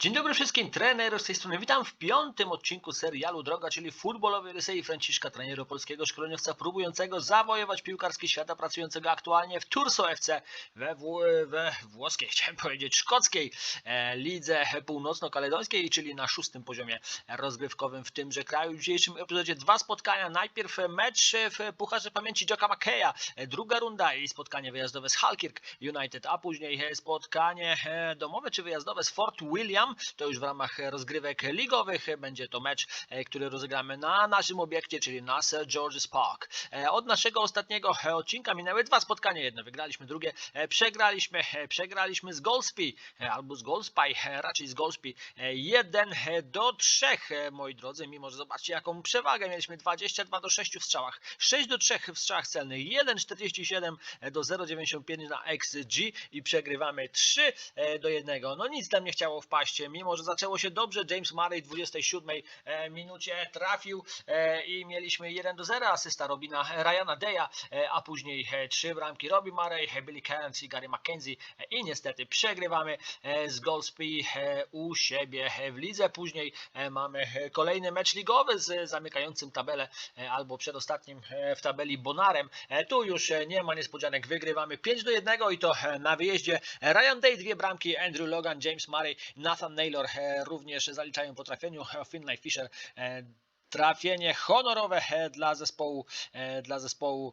Dzień dobry wszystkim, trener z tej strony. Witam w piątym odcinku serialu Droga, czyli futbolowej Rysei Franciszka, trenera polskiego szkoleniowca próbującego zawojować piłkarski świata, pracującego aktualnie w Turso FC we, Wł- we włoskiej, chciałem powiedzieć, szkockiej e, lidze północno-kaledońskiej, czyli na szóstym poziomie rozgrywkowym w tymże kraju. W dzisiejszym epizodzie dwa spotkania. Najpierw mecz w Pucharze Pamięci Jocka McKeya, druga runda i spotkanie wyjazdowe z Halkirk United, a później spotkanie e, domowe czy wyjazdowe z Fort William. To już w ramach rozgrywek ligowych będzie to mecz, e, który rozegramy na naszym obiekcie, czyli na St. George's Park. E, Od naszego ostatniego odcinka minęły dwa spotkania. Jedno wygraliśmy, drugie e, przegraliśmy. Przegraliśmy z Golspie e, albo z Golspie, e, raczej z Golspie. 1 do 3, moi drodzy, mimo że zobaczcie jaką przewagę mieliśmy 22 do 6 w strzałach, 6 do 3 w strzałach celnych, 1,47 do 0,95 na XG i przegrywamy 3 e, do 1. No nic tam nie chciało wpaść, mimo że zaczęło się dobrze. James Murray w 27 e, minucie trafił e, i mieliśmy 1 do 0 asysta Robina Ryana Deya, e, a później e, trzy bramki Robbie Murray, e, Billy Cairns i Gary McKenzie e, i niestety przegrywamy e, z Golspie e, u siebie e, w lidze. Później e, mamy e, kolejny mecz ligowy z zamykającym tabelę e, albo przedostatnim e, w tabeli Bonarem. E, Tu już e, nie ma niespodzianek, wygrywamy 5 do 1 i to e, na wyjeździe. Ryan Day dwie bramki, Andrew Logan, James Murray, Nathan Naylor e, również zaliczają po trafieniu, e, Finlay Fisher e, trafienie honorowe dla zespołu, e, dla zespołu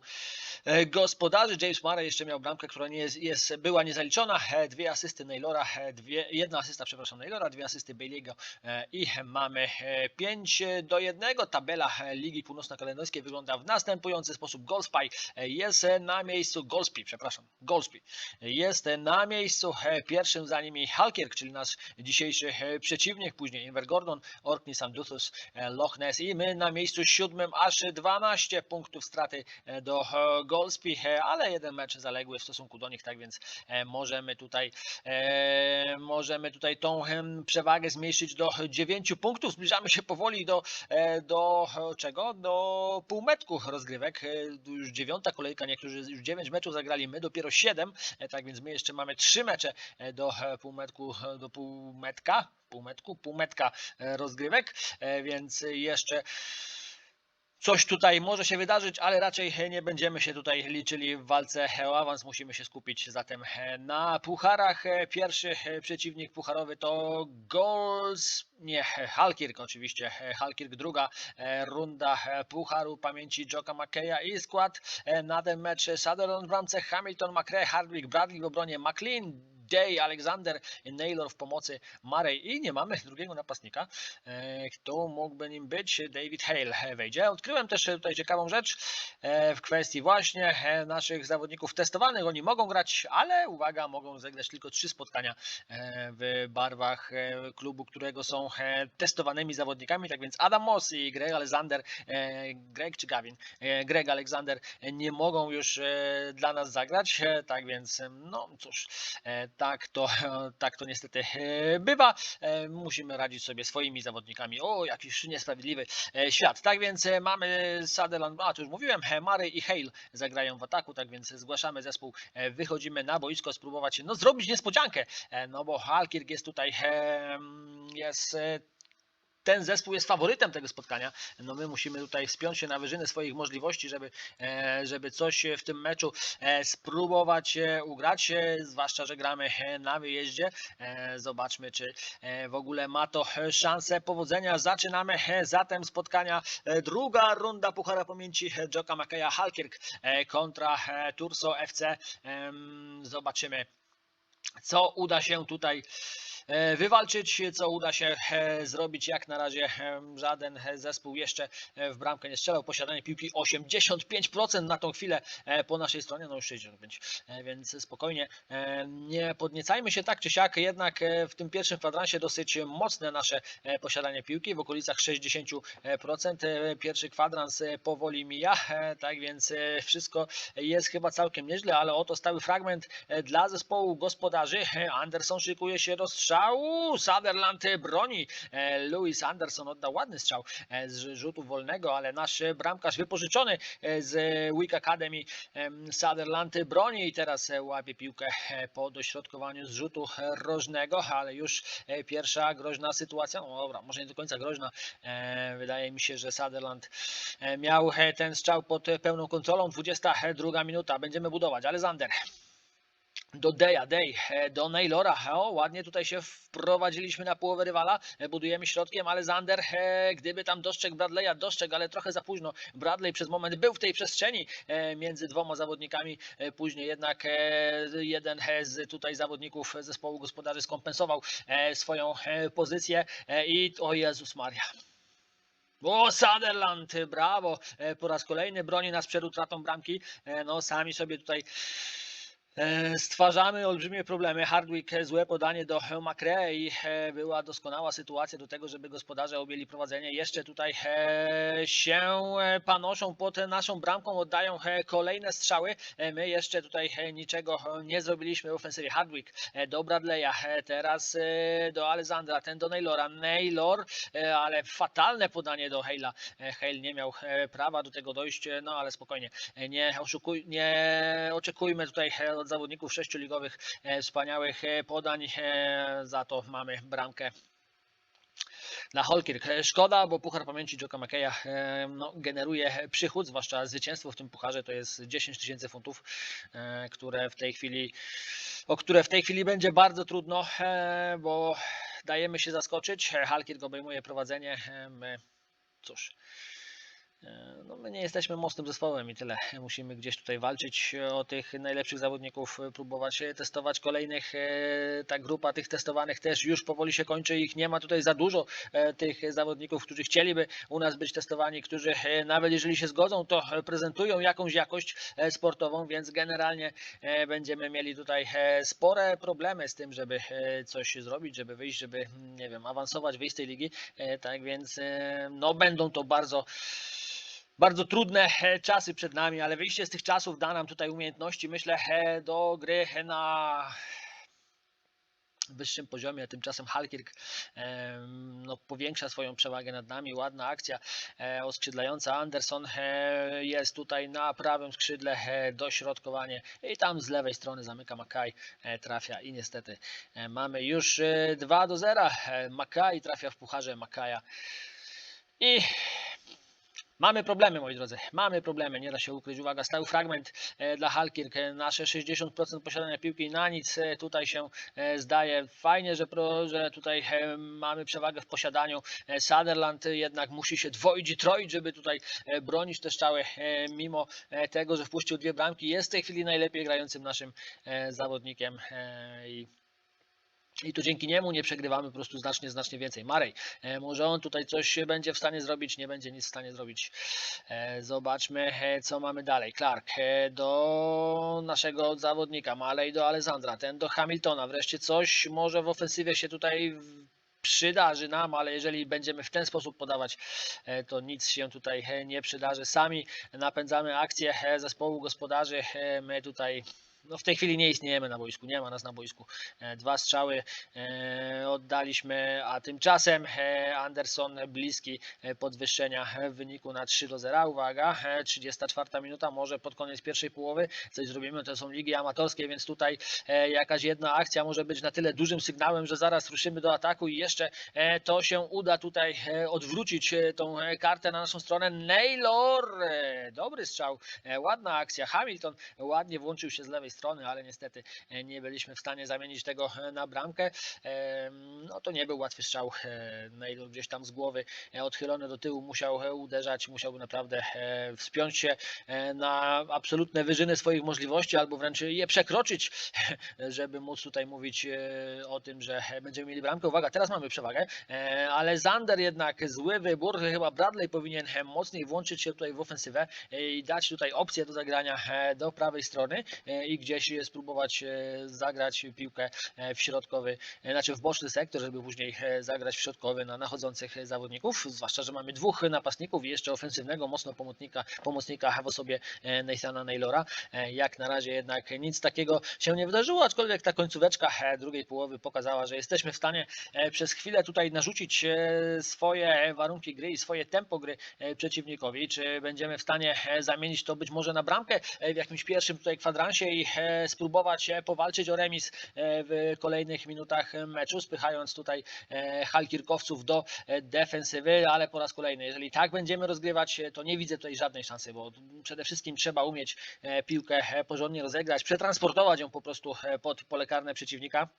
e, gospodarzy. James Murray jeszcze miał bramkę, która nie jest, jest, była niezaliczona. Dwie asysty Naylora, dwie, jedna asysta, przepraszam, Naylora, dwie asysty Bailey'ego e, i mamy 5 do 1. Tabela Ligi Północno-Kaledońskiej wygląda w następujący sposób. Golspie e, jest na miejscu, Golspie, przepraszam, Golspie jest na miejscu pierwszym, za nimi Halkirk, czyli nasz dzisiejszy przeciwnik, później Invergordon, Orkney, Sanduthus, Loch Ness i my na miejscu siódmym, aż 12 punktów straty e, do e, Golspie, e, ale jeden mecz zaległy w stosunku do nich, tak więc możemy tutaj możemy tutaj tą przewagę zmniejszyć do 9 punktów. Zbliżamy się powoli do, do czego? Do półmetku rozgrywek. Już dziewiąta kolejka, niektórzy już 9 meczów zagrali, my dopiero 7, e, tak więc my jeszcze mamy 3 mecze do półmetku, do półmetka, półmetku, półmetka e, rozgrywek, e, więc jeszcze coś tutaj może się wydarzyć, ale raczej nie będziemy się tutaj liczyli w walce o awans. Musimy się skupić zatem na pucharach. Pierwszy przeciwnik pucharowy to Goals, nie, Halkirk oczywiście. Halkirk druga runda pucharu pamięci Joka McKeya i skład na ten mecz Sutherland w bramce, Hamilton, McRae, Hardwick, Bradley w obronie, McLean, Day, Alexander, Naylor w pomocy Murray i nie mamy drugiego napastnika. E, Kto mógłby nim być? David Hale wejdzie. Odkryłem też tutaj ciekawą rzecz e, w kwestii właśnie e, naszych zawodników testowanych. Oni mogą grać, ale uwaga, mogą zagrać tylko trzy spotkania w barwach klubu, którego są testowanymi zawodnikami. Tak więc Adam Moss i Greg Alexander, Greg czy Gavin, Greg Alexander nie mogą już dla nas zagrać. Tak więc, no cóż, tak to, tak to niestety e, bywa. E, Musimy radzić sobie swoimi zawodnikami. O, jakiś niesprawiedliwy e, świat. Tak więc mamy Sutherland, a to już mówiłem, Murray i Hale zagrają w ataku, tak więc zgłaszamy zespół, wychodzimy na boisko, spróbować no, zrobić niespodziankę, no bo Halkirk jest tutaj, jest ten zespół jest faworytem tego spotkania. No my musimy tutaj wspiąć się na wyżyny swoich możliwości, żeby, e, żeby coś w tym meczu e, spróbować e, ugrać, zwłaszcza, że gramy na wyjeździe. Zobaczmy, czy w ogóle ma to szansę powodzenia. Zaczynamy zatem spotkania. Druga runda Puchara Pamięci Joka Makeya Halkirk kontra Turso FC. Zobaczymy, co uda się tutaj wywalczyć, co uda się e, zrobić. Jak na razie e, żaden e, zespół jeszcze e, w bramkę nie strzelał. Posiadanie piłki 85% na tą chwilę e, po naszej stronie, no już 65, e, więc spokojnie e, nie podniecajmy się tak czy siak, jednak e, w tym pierwszym kwadransie dosyć mocne nasze e, posiadanie piłki, w okolicach 60%. E, Pierwszy kwadrans e, powoli mija, e, tak więc e, wszystko jest chyba całkiem nieźle, ale oto stały fragment e, dla zespołu gospodarzy. E, Anderson szykuje się do strzału. Sutherland broni. E, Louis Anderson oddał ładny strzał e, z rzutu wolnego, ale nasz bramkarz wypożyczony e, z Wick Academy em, Sutherland broni i teraz łapie piłkę po dośrodkowaniu z rzutu rożnego, ale już pierwsza groźna sytuacja. No dobra, może nie do końca groźna. Wydaje mi się, że Sutherland miał ten strzał pod pełną kontrolą. 22 minuta. Będziemy budować. Alexander do Deja, Dej, e, do Naylora. O, ładnie tutaj się wprowadziliśmy na połowę rywala. E, Budujemy środkiem, ale Zander, e, gdyby tam dostrzegł Bradley'a, dostrzegł, ale trochę za późno. Bradley przez moment był w tej przestrzeni e, między dwoma zawodnikami. E, Później jednak e, jeden z tutaj zawodników zespołu gospodarzy skompensował e, swoją e, pozycję e, i o Jezus Maria. O, Sutherland, brawo! E, Po raz kolejny broni nas przed utratą bramki. E, No, sami sobie tutaj Stwarzamy olbrzymie problemy. Hardwick e, złe podanie do McRae i e, była doskonała sytuacja do tego, żeby gospodarze objęli prowadzenie. Jeszcze tutaj e, się e, panoszą pod naszą bramką, oddają e, kolejne strzały. E, My jeszcze tutaj e, niczego e, nie zrobiliśmy w ofensywie. Hardwick e, do Bradley'a, e, teraz e, do Alexandra, ten do Naylora. Naylor, e, ale fatalne podanie do Hale'a. E, Hale nie miał e, prawa do tego dojść, e, no ale spokojnie. E, Nie, oszukuj, nie oczekujmy tutaj e, od zawodników sześcioligowych e, wspaniałych e, podań, e, za to mamy bramkę na Holkirk. Szkoda, bo Puchar Pamięci Joka McKeya no, generuje przychód, zwłaszcza zwycięstwo w tym pucharze to jest 10 tysięcy funtów, które w tej chwili, o które w tej chwili będzie bardzo trudno, bo dajemy się zaskoczyć. Halkirk obejmuje prowadzenie. My, cóż, No my nie jesteśmy mocnym zespołem i tyle. Musimy gdzieś tutaj walczyć o tych najlepszych zawodników, e, próbować e, testować kolejnych. e, Ta grupa tych testowanych też już powoli się kończy. Ich nie ma tutaj za dużo e, tych zawodników, którzy chcieliby u nas być testowani, którzy e, nawet jeżeli się zgodzą, to e, prezentują jakąś jakość e, sportową, więc generalnie e, będziemy mieli tutaj e, spore problemy z tym, żeby e, coś zrobić, żeby wyjść, żeby mm, nie wiem, awansować, wyjść z tej ligi. E, Tak więc e, no będą to bardzo bardzo trudne czasy przed nami, ale wyjście z tych czasów da nam tutaj umiejętności, myślę, do gry na wyższym poziomie, a tymczasem Halkirk no, powiększa swoją przewagę nad nami. Ładna akcja e, oskrzydlająca. Anderson jest tutaj na prawym skrzydle, dośrodkowanie i tam z lewej strony zamyka Makaj, e, trafia i niestety e, mamy już e, 2 do 0. E, Makaj trafia w pucharze Makaja i Mamy problemy, moi drodzy. Mamy problemy, nie da się ukryć. Uwaga, stały fragment e, dla Halkirk. E, Nasze 60% posiadania piłki na nic e, tutaj się zdaje. Fajnie, że, pro, że tutaj mamy przewagę w posiadaniu. Sutherland jednak musi się dwoić i troić, żeby tutaj bronić te strzały, mimo tego, że wpuścił dwie bramki. Jest w tej chwili najlepiej grającym naszym zawodnikiem i i tu dzięki niemu nie przegrywamy po prostu znacznie, znacznie więcej. Marej, e, może on tutaj coś będzie w stanie zrobić, nie będzie nic w stanie zrobić. E, Zobaczmy, e, co mamy dalej. Clark do naszego zawodnika, Malej do Alessandra, ten do Hamiltona. Wreszcie coś może w ofensywie się tutaj przydarzy nam, ale jeżeli będziemy w ten sposób podawać, to nic się tutaj nie przydarzy. Sami napędzamy akcję zespołu gospodarzy. My tutaj no w tej chwili nie istniejemy na boisku, nie ma nas na boisku. E, Dwa strzały e, oddaliśmy, a tymczasem e, Anderson bliski podwyższenia e, wyniku na 3 do 0. Uwaga, e, 34 minuta, może pod koniec pierwszej połowy coś zrobimy. To są ligi amatorskie, więc tutaj jakaś jedna akcja może być na tyle dużym sygnałem, że zaraz ruszymy do ataku i jeszcze to się uda tutaj odwrócić tą kartę na naszą stronę. Naylor, dobry strzał, ładna akcja. Hamilton ładnie włączył się z lewej strony, ale niestety e, nie byliśmy w stanie zamienić tego e, na bramkę. No to nie był łatwy strzał. e, Naylor gdzieś tam z głowy odchylony do tyłu musiał uderzać, musiałby naprawdę wspiąć się na absolutne wyżyny swoich możliwości, albo wręcz je przekroczyć, żeby móc tutaj mówić o tym, że będziemy mieli bramkę. Uwaga, teraz mamy przewagę, ale Zander jednak zły wybór. Chyba Bradley powinien mocniej włączyć się tutaj w ofensywę i dać tutaj opcję do zagrania do prawej strony i gdzieś spróbować e, zagrać piłkę e, w środkowy, e, znaczy w boczny sektor, żeby później zagrać w środkowy na nachodzących zawodników, zwłaszcza, że mamy dwóch napastników i jeszcze ofensywnego mocno pomocnika, pomocnika w osobie Nathana Naylora. Jak na razie jednak nic takiego się nie wydarzyło, aczkolwiek ta końcóweczka drugiej połowy pokazała, że jesteśmy w stanie przez chwilę tutaj narzucić swoje warunki gry i swoje tempo gry przeciwnikowi. Czy będziemy w stanie zamienić to być może na bramkę w jakimś pierwszym tutaj kwadransie i spróbować e, powalczyć o remis e, w kolejnych minutach meczu, spychając tutaj e, halkirkowców do defensywy, ale po raz kolejny, jeżeli tak będziemy rozgrywać, to nie widzę tutaj żadnej szansy, bo przede wszystkim trzeba umieć piłkę porządnie rozegrać, przetransportować ją po prostu pod pole karne przeciwnika.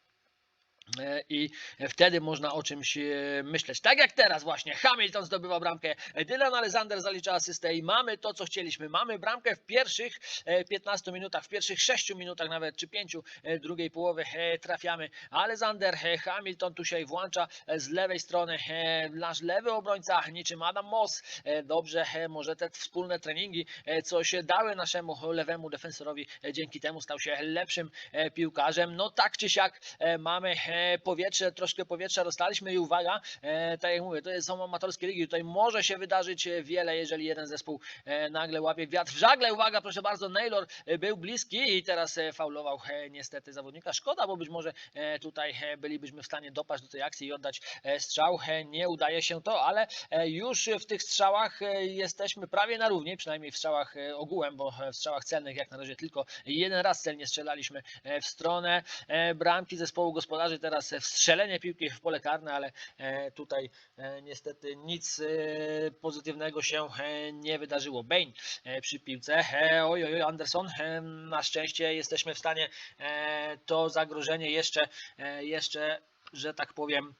E, I wtedy można o czymś e, myśleć. Tak jak teraz właśnie. Hamilton zdobywa bramkę. Dylan Alexander zalicza asystę i mamy to, co chcieliśmy. Mamy bramkę w pierwszych e, 15 minutach, w pierwszych 6 minutach nawet, czy 5 e, drugiej połowy e, trafiamy. Alexander e, Hamilton tu się włącza e, z lewej strony. e, Nasz lewy obrońca, niczym Adam Moss. E, Dobrze, e, może te wspólne treningi e, coś dały naszemu lewemu defensorowi. E, Dzięki temu stał się lepszym e, piłkarzem. No tak czy siak e, mamy e, powietrze, troszkę powietrza dostaliśmy i uwaga, e, tak jak mówię, to są amatorskie ligi, tutaj może się wydarzyć e, wiele, jeżeli jeden zespół e, nagle łapie wiatr w żagle. Uwaga, proszę bardzo, Naylor e, był bliski i teraz e, faulował e, niestety zawodnika. Szkoda, bo być może e, tutaj e, bylibyśmy w stanie dopaść do tej akcji i oddać e, strzał. E, Nie udaje się to, ale e, już w tych strzałach e, jesteśmy prawie na równi, przynajmniej w strzałach e, ogółem, bo w strzałach celnych jak na razie tylko jeden raz celnie strzelaliśmy e, w stronę e, bramki zespołu gospodarzy. Teraz wstrzelenie piłki w pole karne, ale e, tutaj e, niestety nic e, pozytywnego się nie wydarzyło. E, przy piłce. Oj, oj, Anderson. Na szczęście jesteśmy w stanie to zagrożenie jeszcze, jeszcze, że tak powiem,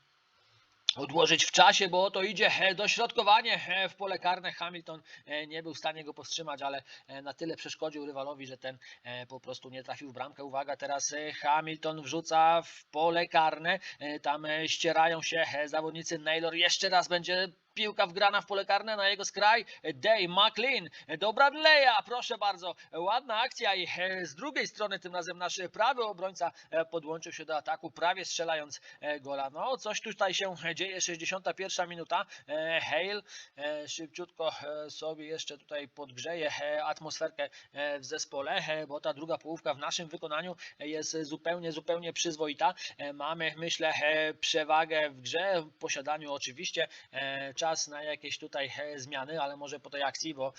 odłożyć w czasie, bo oto idzie e, dośrodkowanie e, w pole karne. Hamilton e, nie był w stanie go powstrzymać, ale na tyle przeszkodził rywalowi, że ten po prostu nie trafił w bramkę. Uwaga, teraz Hamilton wrzuca w pole karne. Tam ścierają się zawodnicy Naylor. Jeszcze raz będzie piłka wgrana w pole karne na jego skraj. Day McLean do Bradley'a, proszę bardzo, ładna akcja i e, z drugiej strony tym razem nasz prawy obrońca e, podłączył się do ataku, prawie strzelając e, gola. No, coś tutaj się dzieje, 61 minuta. Hale szybciutko sobie jeszcze tutaj podgrzeje atmosferkę w zespole, bo ta druga połówka w naszym wykonaniu jest zupełnie, zupełnie przyzwoita. Mamy, myślę, przewagę w grze, w posiadaniu oczywiście. E, Czas na jakieś tutaj zmiany, ale może po tej akcji, bo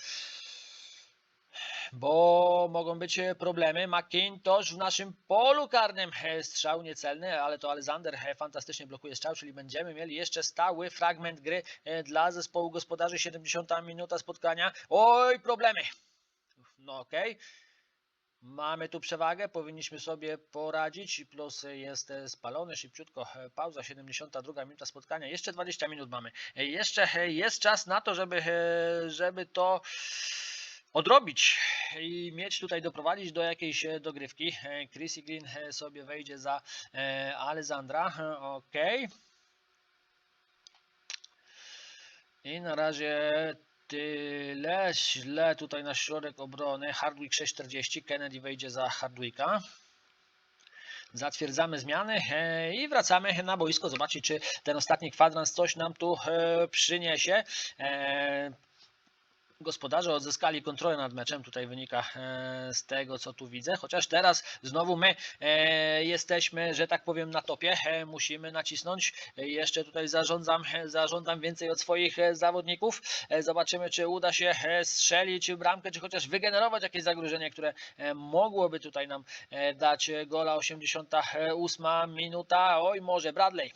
bo mogą być e, problemy. McIntosh w naszym polu karnym strzał niecelny, ale to Alexander fantastycznie blokuje strzał, czyli będziemy mieli jeszcze stały fragment gry e, dla zespołu gospodarzy. 70 minuta spotkania. Oj, problemy. No okej. Mamy tu przewagę, powinniśmy sobie poradzić. Plus jest e, spalony szybciutko. e, Pauza, 72 minuta spotkania. Jeszcze 20 minut mamy. E, Jeszcze jest czas na to, żeby, żeby to odrobić i mieć tutaj doprowadzić do jakiejś dogrywki. Chrissy Green sobie wejdzie za Alessandra. Ok. I na razie tyle. Źle tutaj na środek obrony. Hardwick 640. Kennedy wejdzie za Hardwicka. Zatwierdzamy zmiany e, i wracamy na boisko. Zobaczyć, czy ten ostatni kwadrans coś nam tu e, przyniesie. Gospodarze odzyskali kontrolę nad meczem, tutaj wynika e, z tego, co tu widzę. Chociaż teraz znowu my e, jesteśmy, że tak powiem, na topie. E, Musimy nacisnąć. Jeszcze tutaj zarządzam, zarządzam więcej od swoich zawodników. Zobaczymy, czy uda się strzelić bramkę, czy chociaż wygenerować jakieś zagrożenie, które mogłoby tutaj nam dać gola. 88 minuta. Oj, może Bradley.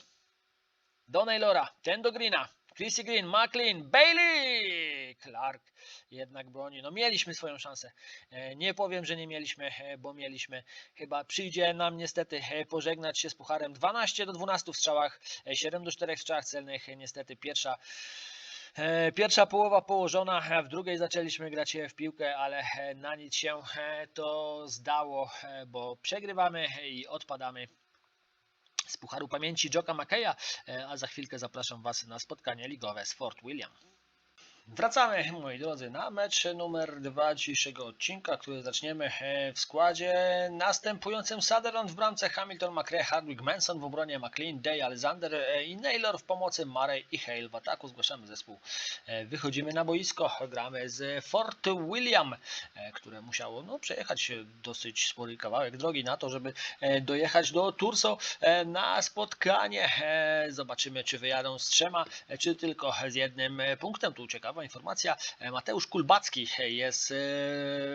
Do Naylora, ten do Greena. Chrissy Green, McLean, Bailey! Clark jednak broni. No mieliśmy swoją szansę. E, Nie powiem, że nie mieliśmy, e, bo mieliśmy. Chyba przyjdzie nam niestety e, pożegnać się z pucharem. 12 do 12 w strzałach, e, 7 do 4 w strzałach celnych. Niestety pierwsza Pierwsza połowa położona, w drugiej zaczęliśmy grać w piłkę, ale na nic się to zdało, bo przegrywamy i odpadamy z Pucharu Pamięci Joka Makeya, e, a za chwilkę zapraszam Was na spotkanie ligowe z Fort William. Wracamy, moi drodzy, na mecz numer dwa dzisiejszego odcinka, który zaczniemy e, w składzie następującym Sutherland w bramce, Hamilton, McRae, Hardwick, Manson w obronie, McLean, Day, Alexander e, i Naylor w pomocy, Murray i Hale w ataku. Zgłaszamy zespół. E, Wychodzimy na boisko, gramy z Fort William, które musiało no, przejechać dosyć spory kawałek drogi na to, żeby dojechać do Turso na spotkanie. Zobaczymy, czy wyjadą z trzema, czy tylko z jednym punktem. Tu ciekawa informacja. E, Mateusz Kulbacki jest e,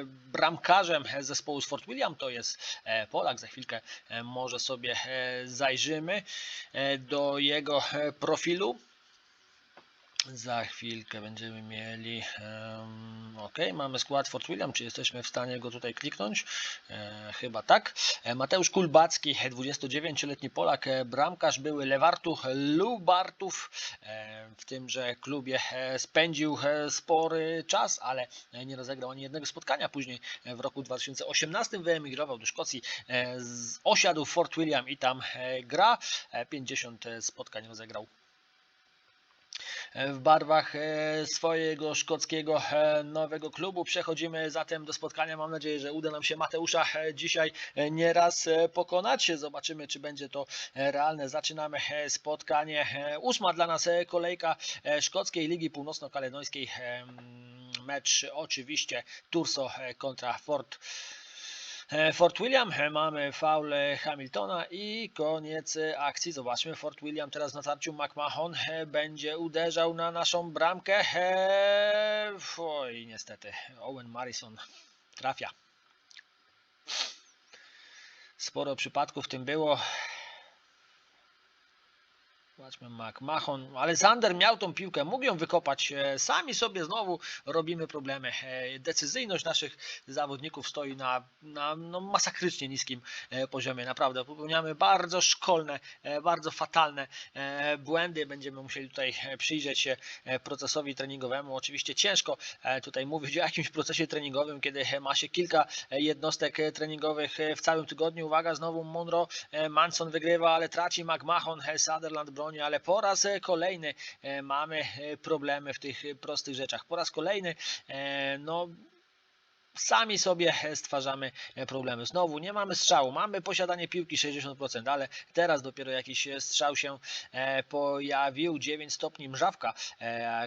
bramkarzem zespołu z Fort William. To jest e, Polak. Za chwilkę e, może sobie e, zajrzymy e, do jego e, profilu. Za chwilkę będziemy mieli. Ok, mamy skład Fort William. Czy jesteśmy w stanie go tutaj kliknąć? E, chyba tak. E, Mateusz Kulbacki, 29-letni Polak, e, bramkarz były Lewartu Lubartów. W tymże klubie spędził spory czas, ale nie rozegrał ani jednego spotkania. Później w roku 2018 wyemigrował do Szkocji, osiadł w Fort William i tam gra. E, 50 spotkań rozegrał w barwach e, swojego szkockiego e, nowego klubu. Przechodzimy zatem do spotkania. Mam nadzieję, że uda nam się Mateusza e, dzisiaj e, nieraz e, pokonać. Zobaczymy, czy będzie to e, realne. Zaczynamy e, spotkanie. E, Ósma dla nas e, kolejka e, Szkockiej Ligi Północno-Kaledońskiej. E, Mecz oczywiście Turso e, kontra Fort. E, Fort William, e, mamy faul Hamiltona i koniec akcji. Zobaczmy, Fort William teraz na tarciu McMahon e, będzie uderzał na naszą bramkę. Oj, niestety, Owen Marison trafia. Sporo przypadków w tym było. Zobaczmy, McMahon, Alexander miał tą piłkę, mógł ją wykopać. E, Sami sobie znowu robimy problemy. E, Decyzyjność naszych zawodników stoi na, na no, masakrycznie niskim e, poziomie. Naprawdę popełniamy bardzo szkolne, bardzo fatalne błędy. Będziemy musieli tutaj przyjrzeć się procesowi treningowemu. Oczywiście ciężko tutaj mówić o jakimś procesie treningowym, kiedy ma się kilka jednostek treningowych w całym tygodniu. Uwaga, znowu Monroe, Manson wygrywa, ale traci McMahon, Sutherland broni, ale po raz e, kolejny e, mamy e, problemy w tych prostych rzeczach. Po raz kolejny, no sami sobie stwarzamy problemy. Znowu nie mamy strzału, mamy posiadanie piłki 60%, ale teraz dopiero jakiś strzał się pojawił. 9 stopni mrzawka,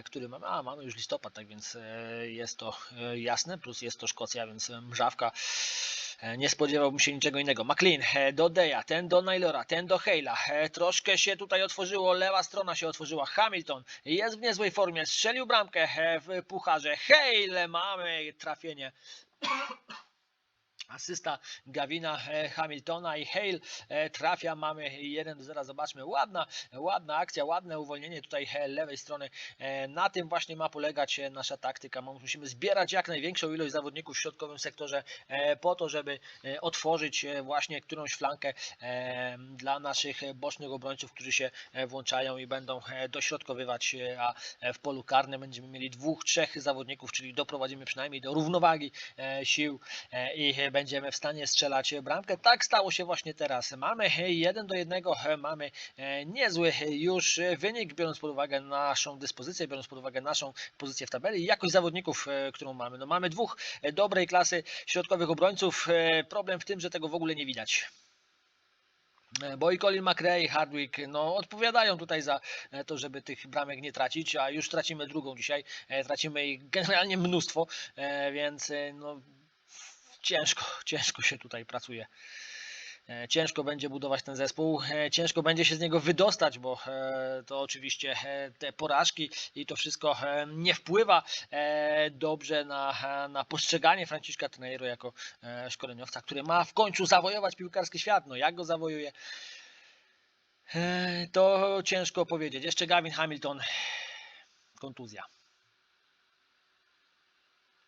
który mamy, a mamy już listopad, tak więc jest to jasne, plus jest to Szkocja, więc mrzawka. E, Nie spodziewałbym się niczego innego. McLean do Deja, ten do Naylora, ten do Hale'a. Troszkę się tutaj otworzyło, lewa strona się otworzyła. Hamilton jest w niezłej formie, strzelił bramkę w pucharze. Hale mamy trafienie. Asysta Gavina e, Hamiltona i Hale e, trafia, mamy 1 do 0, zobaczmy, ładna, ładna akcja, ładne uwolnienie tutaj e, lewej strony, na tym właśnie ma polegać nasza taktyka, musimy zbierać jak największą ilość zawodników w środkowym sektorze po to, żeby otworzyć właśnie którąś flankę dla naszych bocznych obrońców, którzy się włączają i będą dośrodkowywać, a w polu karnym będziemy mieli dwóch, trzech zawodników, czyli doprowadzimy przynajmniej do równowagi sił i e, będziemy w stanie strzelać bramkę. Tak stało się właśnie teraz. Mamy e, jeden do jednego, e, mamy e, niezły już e, wynik, biorąc pod uwagę naszą dyspozycję, biorąc pod uwagę naszą pozycję w tabeli i jakość zawodników, e, którą mamy. No mamy dwóch dobrej klasy środkowych obrońców. Problem w tym, że tego w ogóle nie widać. Bo i Colin McRae i Hardwick no, odpowiadają tutaj za to, żeby tych bramek nie tracić, a już tracimy drugą dzisiaj. Tracimy ich generalnie mnóstwo, więc no, ciężko, ciężko się tutaj pracuje. E, Ciężko będzie budować ten zespół, e, ciężko będzie się z niego wydostać, bo e, to oczywiście te porażki i to wszystko nie wpływa dobrze na, na postrzeganie Franciszka Tenero jako szkoleniowca, który ma w końcu zawojować piłkarski świat. No jak go zawojuje, to ciężko powiedzieć. Jeszcze Gavin Hamilton, kontuzja.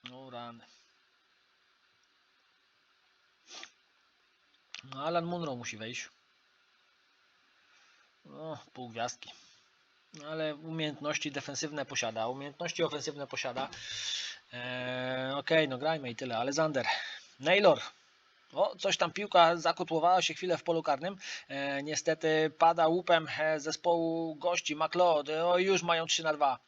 No rany. No, Alan Munro musi wejść. No, pół gwiazdki. Ale umiejętności defensywne posiada, umiejętności ofensywne posiada. Eee, Okej, no grajmy i tyle. Alexander, Naylor. O, coś tam piłka zakotłowała się chwilę w polu karnym. E, niestety pada łupem e, zespołu gości McLeod. O, już mają 3 na 2.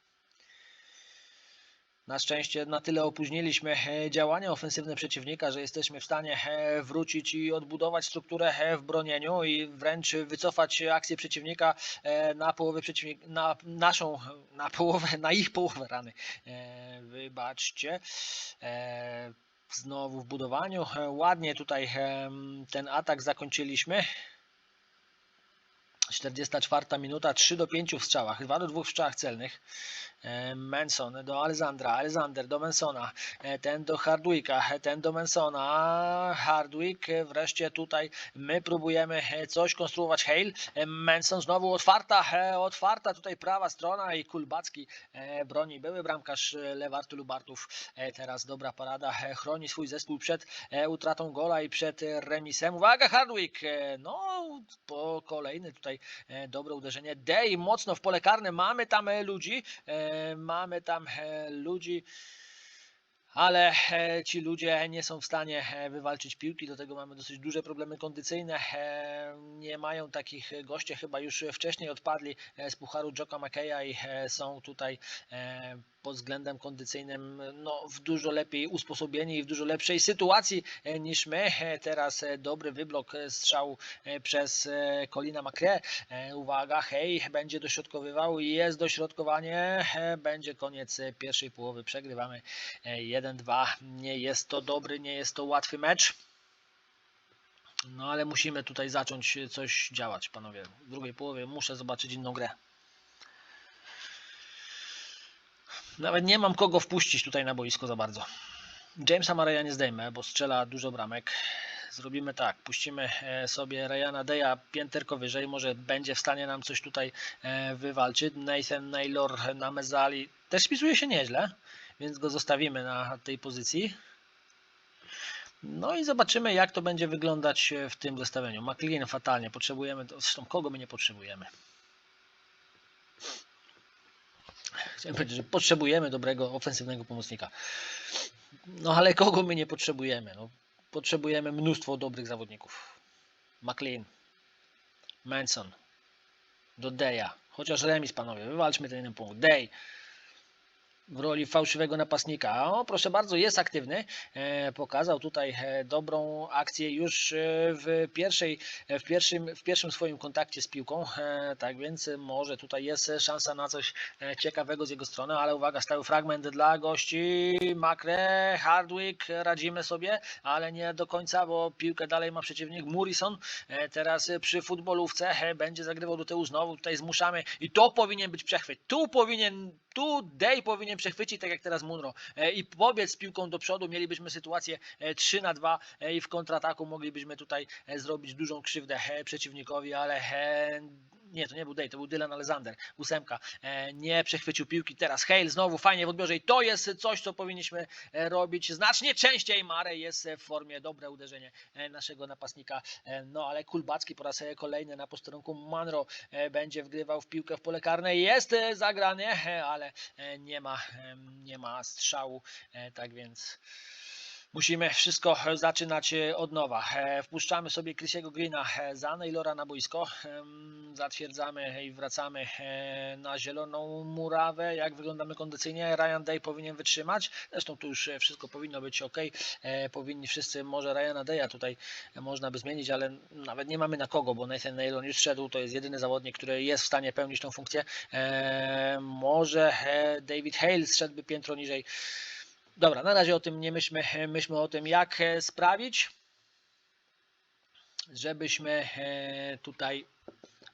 Na szczęście na tyle opóźniliśmy e, działania ofensywne przeciwnika, że jesteśmy w stanie e, wrócić i odbudować strukturę e, w bronieniu i wręcz wycofać akcję przeciwnika na połowę przeciwnika, na naszą, na połowę, na ich połowę rany. Wybaczcie. Znowu w budowaniu. Ładnie tutaj ten atak zakończyliśmy. 44 minuta, 3 do 5 w strzałach, 2 do 2 w strzałach celnych. Manson do Alessandra, Alexander do Mansona, e, ten do Hardwicka, e, ten do Mansona, Hardwick, e, wreszcie tutaj my próbujemy coś konstruować, Hale, Manson znowu otwarta, otwarta tutaj prawa strona i Kulbacki broni, były bramkarz Lewartu Lubartów, teraz dobra parada, chroni swój zespół przed utratą gola i przed remisem, uwaga Hardwick, no po kolejny tutaj dobre uderzenie, Day mocno w pole karne, mamy tam ludzi, mamy tam e, ludzi, ale e, ci ludzie nie są w stanie e, wywalczyć piłki, do tego mamy dosyć duże problemy kondycyjne. Nie mają takich goście, chyba już wcześniej odpadli z pucharu Joka McKeya i są tutaj pod względem kondycyjnym no, w dużo lepiej usposobieni i w dużo lepszej sytuacji e, niż my. E, Teraz e, dobry wyblok strzału e, przez e, Colina McRae. E, Uwaga, hej, będzie dośrodkowywał, jest dośrodkowanie, będzie koniec pierwszej połowy, przegrywamy e, 1-2. Nie jest to dobry, nie jest to łatwy mecz. No ale musimy tutaj zacząć coś działać, panowie. W drugiej połowie muszę zobaczyć inną grę. Nawet nie mam kogo wpuścić tutaj na boisko za bardzo. Jamesa Mareya nie zdejmę, bo strzela dużo bramek. Zrobimy tak, puścimy e, sobie Ryana Deya pięterko wyżej, może będzie w stanie nam coś tutaj e, wywalczyć. Nathan Naylor na Mezali też spisuje się nieźle, więc go zostawimy na tej pozycji. No i zobaczymy jak to będzie wyglądać e, w tym zestawieniu. McLean fatalnie, potrzebujemy, zresztą kogo my nie potrzebujemy? Chciałem powiedzieć, że potrzebujemy dobrego ofensywnego pomocnika. No ale kogo my nie potrzebujemy? No, potrzebujemy mnóstwo dobrych zawodników. McLean, Manson, do Deja. Chociaż remis, panowie, wywalczmy ten jeden punkt. Day roli fałszywego napastnika. O, proszę bardzo, jest aktywny. E, pokazał tutaj e, dobrą akcję już e, w, pierwszej, w, pierwszym, w pierwszym swoim kontakcie z piłką. Tak więc może tutaj jest szansa na coś ciekawego z jego strony, ale uwaga, stały fragment dla gości. Makre, Hardwick, radzimy sobie, ale nie do końca, bo piłkę dalej ma przeciwnik Murison. Teraz przy futbolówce będzie zagrywał do tyłu znowu. Tutaj zmuszamy i to powinien być przechwyt. Tu powinien, tu Day powinien przechwycić, tak jak teraz Munro e, i pobiec z piłką do przodu. Mielibyśmy sytuację e, 3 na 2 e, i w kontrataku moglibyśmy tutaj e, zrobić dużą krzywdę e, przeciwnikowi, ale e, nie, to nie był Day, to był Dylan Alexander, ósemka. E, nie przechwycił piłki. Teraz Hale znowu fajnie w odbiorze i to jest coś, co powinniśmy e, robić znacznie częściej. Mare jest w formie, dobre uderzenie e, naszego napastnika. No ale Kulbacki po raz kolejny na posterunku Manro będzie wgrywał w piłkę w pole karne. Jest zagranie, ale nie ma, nie ma strzału, tak więc musimy wszystko zaczynać e, od nowa. E, Wpuszczamy sobie Chrisiego Greena e, za Naylora na boisko. Zatwierdzamy i wracamy e, na zieloną murawę. Jak wyglądamy kondycyjnie? Ryan Day powinien wytrzymać. Zresztą tu już e, wszystko powinno być ok. E, Powinni wszyscy, może Ryana Daya tutaj e, można by zmienić, ale nawet nie mamy na kogo, bo Nathan Naylor już szedł. To jest jedyny zawodnik, który jest w stanie pełnić tą funkcję. E, Może e, David Hale zszedłby piętro niżej. Dobra, na razie o tym nie myślmy, myślmy o tym, jak e, sprawić, żebyśmy e, tutaj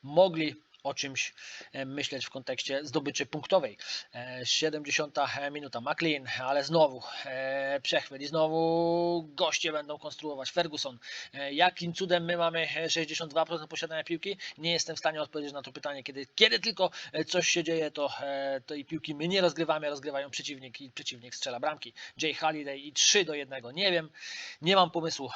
mogli o czymś e, myśleć w kontekście zdobyczy punktowej. E, 70 minuta, McLean, ale znowu e, przechwyt i znowu goście będą konstruować. Ferguson, e, jakim cudem my mamy e, 62% posiadania piłki? Nie jestem w stanie odpowiedzieć na to pytanie. Kiedy, kiedy tylko e, coś się dzieje, to e, tej piłki my nie rozgrywamy, rozgrywają przeciwnik i przeciwnik strzela bramki. Jay Halliday i 3 do 1. Nie wiem, nie mam pomysłu.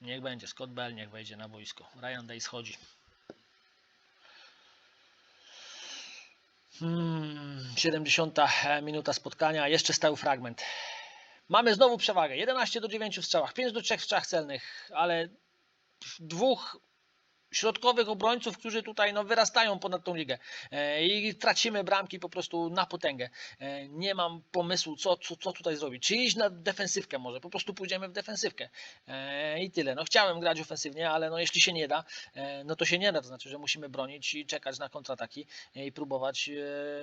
Niech będzie Scott Bell, niech wejdzie na boisko. Ryan Day schodzi. Hmm, 70 minuta spotkania, jeszcze stały fragment. Mamy znowu przewagę. 11 do 9 w strzałach, 5 do 3 w strzałach celnych, ale dwóch środkowych obrońców, którzy tutaj no, wyrastają ponad tą ligę e, i tracimy bramki po prostu na potęgę. E, nie mam pomysłu, co, co, co tutaj zrobić. Czy iść na defensywkę może, po prostu pójdziemy w defensywkę e, i tyle. No chciałem grać ofensywnie, ale no, jeśli się nie da, no to się nie da, to znaczy, że musimy bronić i czekać na kontrataki i próbować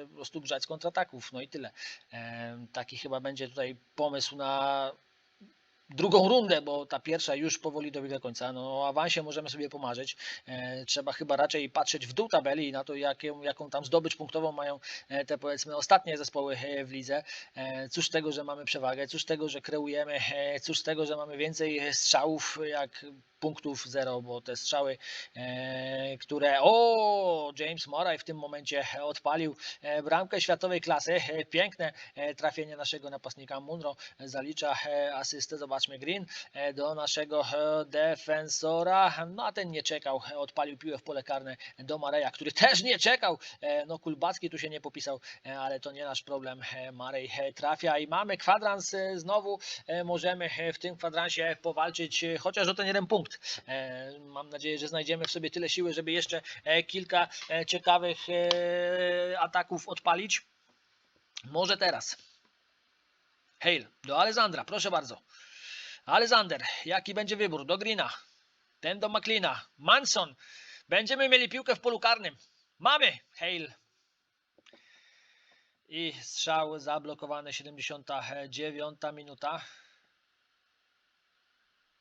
po prostu grzać z kontrataków, no i tyle. Taki chyba będzie tutaj pomysł na drugą rundę, bo ta pierwsza już powoli dobiega końca. No, o awansie możemy sobie pomarzyć. E, trzeba chyba raczej patrzeć w dół tabeli i na to, jaką, jaką tam zdobycz punktową mają e, te powiedzmy ostatnie zespoły e, w lidze. Cóż tego, że mamy przewagę, cóż tego, że kreujemy, cóż tego, że mamy więcej strzałów jak punktów zero, bo te strzały, e, które o James Murray w tym momencie odpalił e, bramkę światowej klasy. E, Piękne e, trafienie naszego napastnika Munro zalicza e, asystę. Zobaczmy Green e, do naszego e, defensora. No a ten nie czekał, e, odpalił piłę w pole karne do Mareja, który też nie czekał. E, No Kulbacki tu się nie popisał, e, ale to nie nasz problem. E, Marej e, trafia i mamy kwadrans e, znowu. E, Możemy e, w tym kwadransie powalczyć e, chociaż o ten jeden punkt. E, Mam nadzieję, że znajdziemy w sobie tyle siły, żeby jeszcze e, kilka e, ciekawych ataków odpalić. Może teraz. Hale, do Alessandra, proszę bardzo. Alexander, jaki będzie wybór? Do Greena, ten do McLeana, Manson. Będziemy mieli piłkę w polu karnym. Mamy, Hale. I strzał zablokowany, 79 minuta.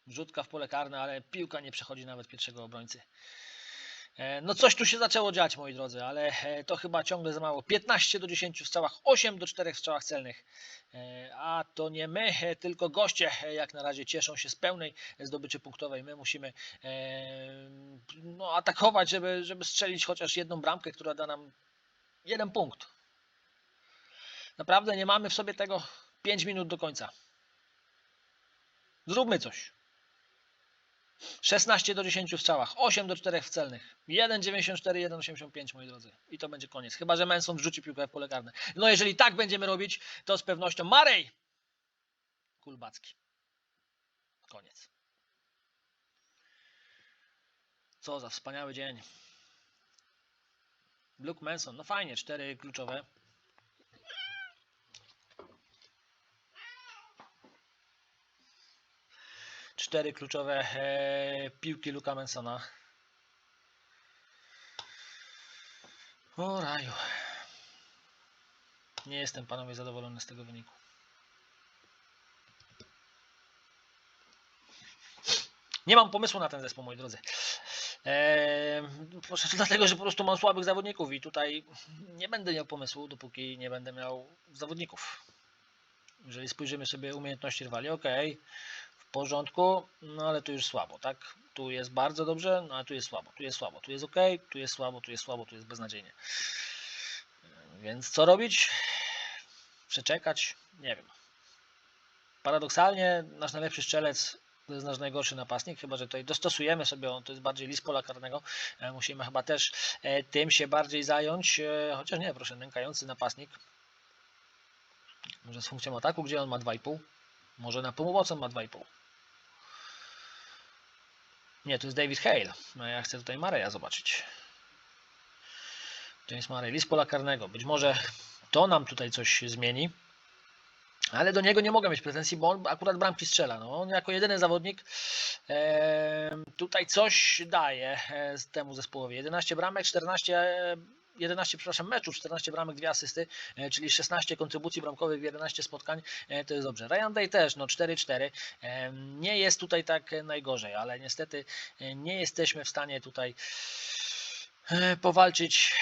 Wrzutka w pole karne, ale piłka nie przechodzi nawet pierwszego obrońcy. E, No coś tu się zaczęło dziać, moi drodzy, ale e, to chyba ciągle za mało. 15 do 10 w strzałach, 8 do 4 w strzałach celnych. E, A to nie my, tylko goście jak na razie cieszą się z pełnej zdobyczy punktowej. My musimy no, atakować, żeby, żeby strzelić chociaż jedną bramkę, która da nam jeden punkt. Naprawdę nie mamy w sobie tego 5 minut do końca. Zróbmy coś. 16 do 10 w strzałach, 8 do 4 w celnych, 1,94, 1,85 moi drodzy. I to będzie koniec. Chyba, że Manson wrzuci piłkę w pole karne. No jeżeli tak będziemy robić, to z pewnością Marej Kulbacki. Koniec. Co za wspaniały dzień. Luke Manson, no fajnie, cztery kluczowe. Cztery kluczowe e, piłki Luka Mansona. O raju. Nie jestem panowie zadowolony z tego wyniku. Nie mam pomysłu na ten zespół, moi drodzy. Eee, dlatego, że po prostu mam słabych zawodników i tutaj nie będę miał pomysłu, dopóki nie będę miał zawodników. Jeżeli spojrzymy sobie umiejętności rywali, ok, porządku, no ale tu już słabo, tak? Tu jest bardzo dobrze, no ale tu jest słabo, tu jest słabo, tu jest ok, tu jest słabo, tu jest słabo, tu jest beznadziejnie. Więc co robić? Przeczekać? Nie wiem. Paradoksalnie nasz najlepszy strzelec to jest nasz najgorszy napastnik, chyba że tutaj dostosujemy sobie, on to jest bardziej list pola karnego. E, Musimy chyba też e, tym się bardziej zająć, e, chociaż nie, proszę, nękający napastnik. Może z funkcją ataku, gdzie on ma 2,5? Może na pomoc on ma 2,5. Nie, to jest David Hale. No ja chcę tutaj Mareja zobaczyć. James Murray, list pola karnego. Być może to nam tutaj coś zmieni. Ale do niego nie mogę mieć pretensji, bo on akurat bramki strzela. No, on jako jedyny zawodnik tutaj coś daje e, temu zespołowi. 11 bramek, 14, e, 11 przepraszam, meczów, 14 bramek, 2 asysty, e, czyli 16 kontrybucji bramkowych w 11 spotkań. E, to jest dobrze. Ryan Day też, no 4-4. E, nie jest tutaj tak najgorzej, ale niestety nie jesteśmy w stanie tutaj powalczyć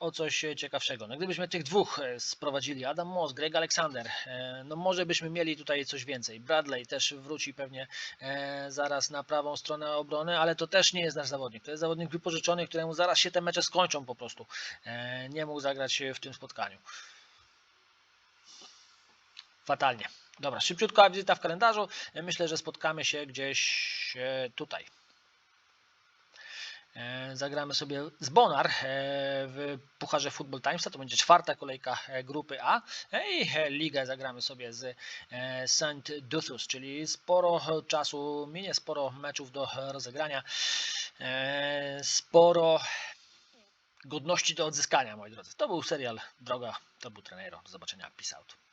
o coś ciekawszego. No, gdybyśmy tych dwóch e, sprowadzili, Adam Moss, Greg Alexander, e, no może byśmy mieli tutaj coś więcej. Bradley też wróci pewnie e, zaraz na prawą stronę obrony, ale to też nie jest nasz zawodnik. To jest zawodnik wypożyczony, któremu zaraz się te mecze skończą po prostu. E, Nie mógł zagrać w tym spotkaniu. Fatalnie. Dobra, szybciutka wizyta w kalendarzu. E, Myślę, że spotkamy się gdzieś e, tutaj. E, Zagramy sobie z Bonar e, w Pucharze Football Timesa. To będzie czwarta kolejka e, grupy A. I ligę zagramy sobie z St. Duthus, czyli sporo czasu minie, sporo meczów do rozegrania. sporo godności do odzyskania, moi drodzy. To był serial Droga, to był Trenero. Do zobaczenia. Peace out.